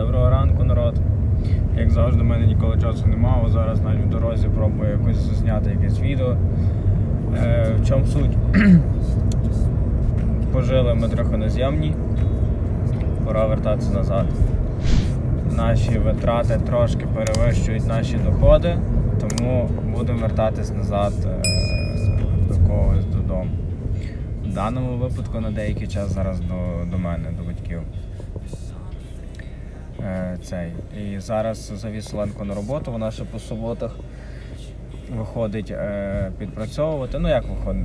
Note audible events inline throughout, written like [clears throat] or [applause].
Доброго ранку, народ. Як завжди, в мене ніколи часу немає. Зараз навіть в дорозі пробую якось зняти якесь відео. Е, в чому суть? [clears throat] Пожили ми трохи на зйомній. Пора вертатися назад. Наші витрати трошки перевищують наші доходи, тому будемо вертатись назад е, до когось додому. В даному випадку на деякий час зараз до, до мене, до батьків. Е, цей. І зараз завіз Оленку на роботу, вона ще по суботах виходить е, підпрацьовувати. Ну як виходить?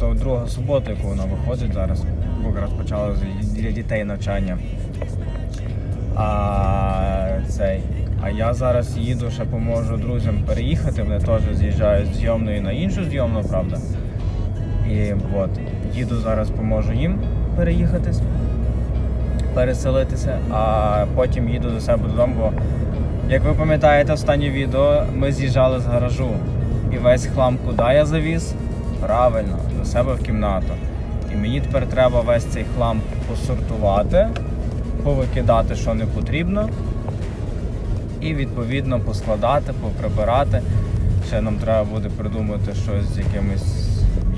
То друга субота, яку вона виходить зараз, бо якраз почала для дітей навчання. А цей. А я зараз їду, ще поможу друзям переїхати. Вони теж з'їжджають з зйомної на іншу зйомну, правда. І от, їду зараз, поможу їм переїхатись, переселитися, а потім їду до себе додому. Бо, як ви пам'ятаєте, останнє відео ми з'їжджали з гаражу. І весь хлам, куди я завіз, правильно, до себе в кімнату. І мені тепер треба весь цей хлам посортувати, повикидати, що не потрібно, і відповідно поскладати, поприбирати. Ще нам треба буде придумати щось з якимись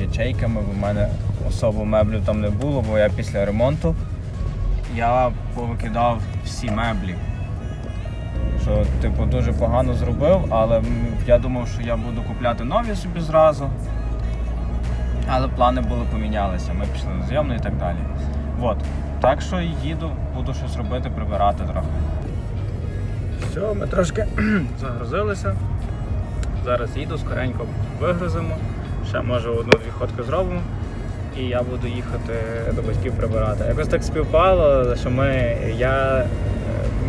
ячейками, бо в мене особо меблів там не було, бо я після ремонту я повикидав всі меблі. Що, типу, дуже погано зробив, але я думав, що я буду купляти нові собі зразу. Але плани були помінялися. Ми пішли на зйомну і так далі. От. Так що їду, буду щось робити, прибирати трохи. Все, ми трошки [clears throat] загрузилися. Зараз їду, скоренько вигрузимо. Ще може одну-дві ходки зробимо. І я буду їхати до батьків прибирати. Якось так співпало, що ми, я,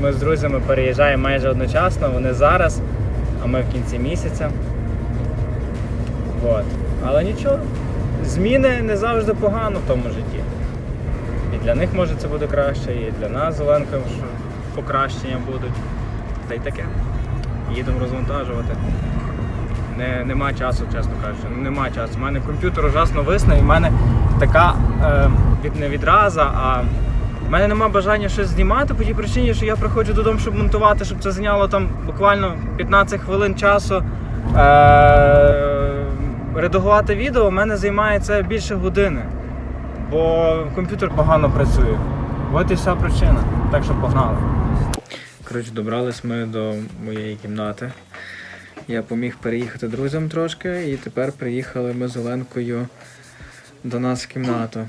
ми з друзями переїжджаємо майже одночасно, вони зараз, а ми в кінці місяця. От. Але нічого, зміни не завжди погано в тому житті. І для них може це буде краще, і для нас з Оленкою що покращення будуть. Та й таке. Їдемо розвантажувати. Не, нема часу, чесно кажучи. Ну, Нема часу. У мене комп'ютер ужасно висне, і в мене така е, від, не відраза, а в мене нема бажання щось знімати по тій причині, що я приходжу додому, щоб монтувати, щоб це зайняло там буквально 15 хвилин часу. Е, редагувати відео у мене займає це більше години, бо комп'ютер погано працює. От і вся причина. Так що погнали. Коротше, добрались ми до моєї кімнати. Я поміг переїхати друзям трошки, і тепер приїхали ми з Оленкою до нас в кімнату.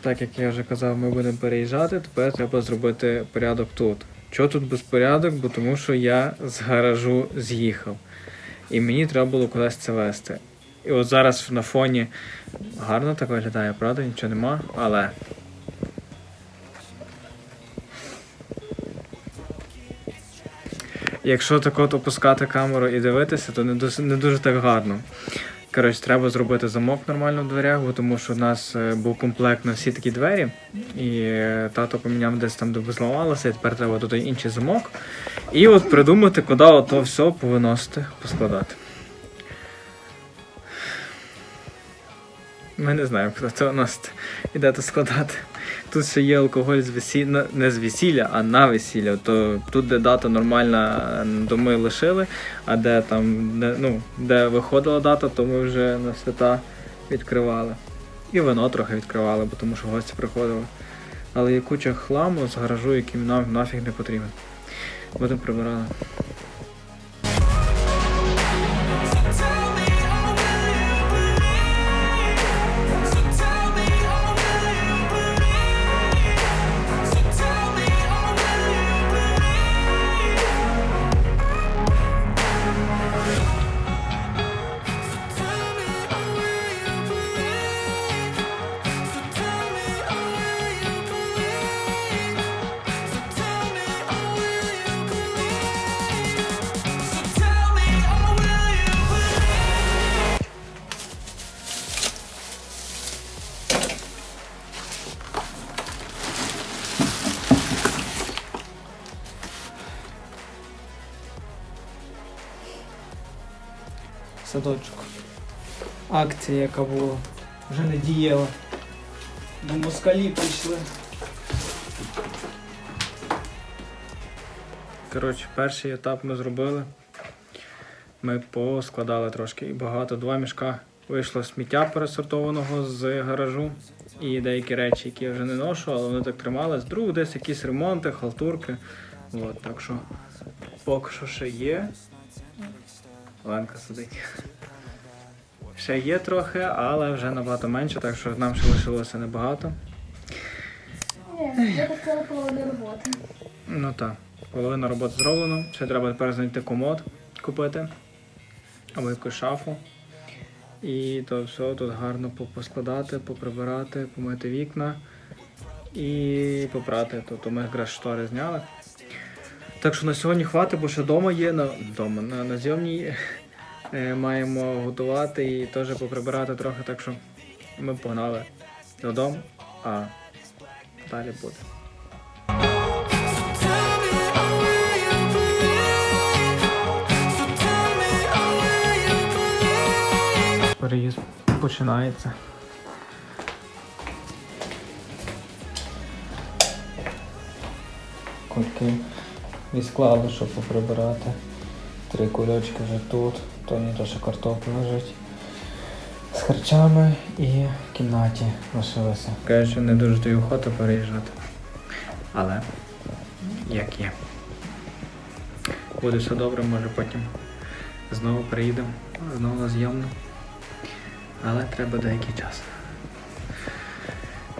Так як я вже казав, ми будемо переїжджати, тепер треба зробити порядок тут. Чого тут безпорядок? Бо тому що я з гаражу з'їхав. І мені треба було кудись це вести. І от зараз на фоні гарно так виглядає, правда? Нічого нема, але. Якщо так от опускати камеру і дивитися, то не дуже, не дуже так гарно. Коротше, треба зробити замок нормально в дверях, бо тому що у нас е, був комплект на всі такі двері, і е, тато поміняв десь там, де зламалося, і тепер треба тут інший замок. І от придумати, куди ото все повиносити, поскладати. Ми не знаємо, куди це носити і де то складати. Тут ще є алкоголь з весілля, не з весілля, а на весілля. То тут, де дата нормальна, то ми лишили, а де там, де, ну, де виходила дата, то ми вже на свята відкривали. І вино трохи відкривали, бо тому що гості приходили. Але є куча хламу з гаражу, який нам нафіг не потрібен. Будемо прибирали. Садочок. Акція, яка була, вже не діяла. Бо москалі прийшли. Коротше, перший етап ми зробили. Ми поскладали трошки багато. Два мішка вийшло сміття пересортованого з гаражу. І деякі речі, які я вже не ношу, але вони так тримались. Друг десь якісь ремонти, халтурки. От, так що поки що ще є. Ленка сидить. Ще є трохи, але вже набагато менше, так що нам ще лишилося небагато. Ні, я так сказала половину роботи. Ну так, половина роботи зроблено. Ще треба тепер знайти комод купити або якусь шафу. І то все тут гарно по- поскладати, поприбирати, помити вікна і попрати. Тобто ми якраз штори зняли. Так що на сьогодні хватить, бо ще вдома є, на, вдома, на, на зйомній е, маємо готувати і теж поприбирати трохи, так що ми погнали додому, а далі буде. Переїзд починається. Кульки відсклали, щоб поприбирати. Три кульочки вже тут, то не то, що картопля лежить. З харчами і в кімнаті лишилося. Каже, що не дуже тобі охота переїжджати. Але як є. Буде все добре, може потім знову приїдемо, знову на зйомну. Але треба деякий час.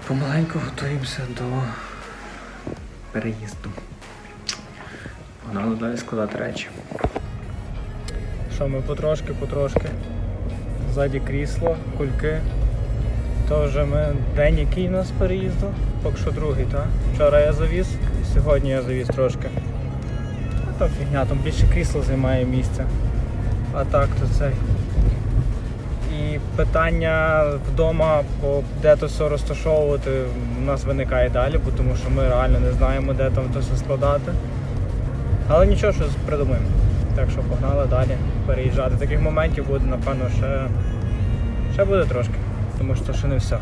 Помаленьку готуємося до переїзду. Погнали далі складати речі. Що ми потрошки, потрошки. Ззаді крісло, кульки. То вже ми день який у нас переїзду? Поки що другий, так? Вчора я завіз, сьогодні я завіз трошки. А то фігня, там більше крісло займає місце. А так то цей. І питання вдома, по де то все розташовувати, у нас виникає далі, тому що ми реально не знаємо, де там то все складати. Але нічого, щось придумаємо. Так що погнали далі переїжджати. Таких моментів буде, напевно, ще, ще буде трошки, тому що ще не все.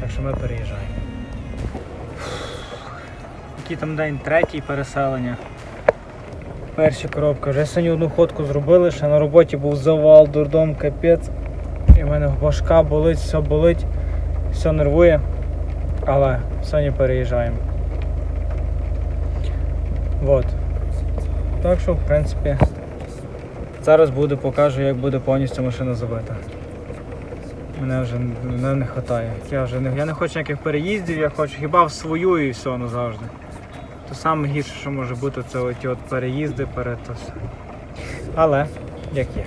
Так що ми переїжджаємо. Який там день третій переселення. Перші коробки. Вже сьогодні одну ходку зробили, ще на роботі був завал, дурдом, капець. І в мене башка болить, все болить, все нервує. Але сьогодні переїжджаємо. Вот. Так що, в принципі, зараз буде, покажу, як буде повністю машина забита. Мене вже мене не вистачає. Я вже не, я не хочу ніяких переїздів, я хочу хіба в свою і все назавжди. То саме гірше, що може бути, це оті от переїзди перед то все. Але як є.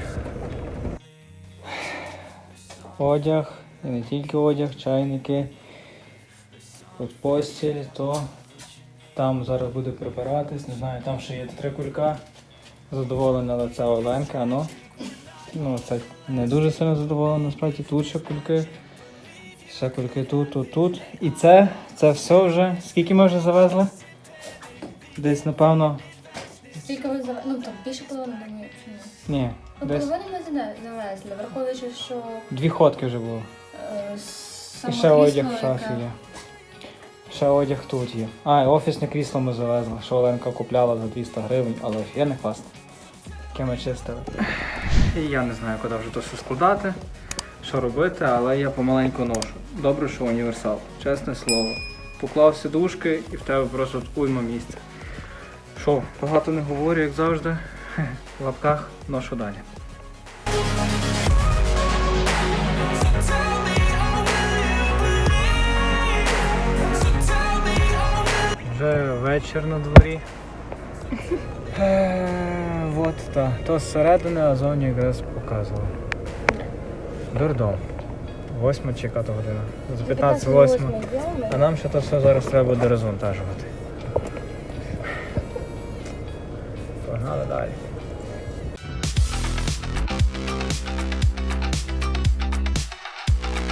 Одяг, і не тільки одяг, чайники, постіль, то там зараз буде прибиратись, не знаю, там ще є три кулька. Задоволена лице Оленка, ну. Ну, це не дуже сильно задоволена, насправді тут ще кульки. Ще кульки тут, тут, тут. І це, це все вже. Скільки ми вже завезли? Десь, напевно, Скільки ви завезли? Ну там більше половини ні. ні? ні, Ну, десь половину ми завезли, враховуючи, що дві ходки вже було. е, І ще одяг в шафі є. Ще одяг тут є. А, і офісне крісло ми завезли, що Оленка купляла за 200 гривень, але офігенне класне. Яке ми чистили. Я не знаю, куди вже то все складати, що робити, але я помаленьку ношу. Добре, що універсал. Чесне слово. Поклав сидушки і в тебе просто уйма місця. Що, багато не говорю, як завжди. [laughs] В лапках ношу далі. Вже вечір на дворі. [laughs] Е, От так. То зсередини, а зовні якраз показував. Дурдом. Восьма чи яка то година? За 15 восьма. А нам ще то все зараз треба буде розвантажувати. Погнали далі.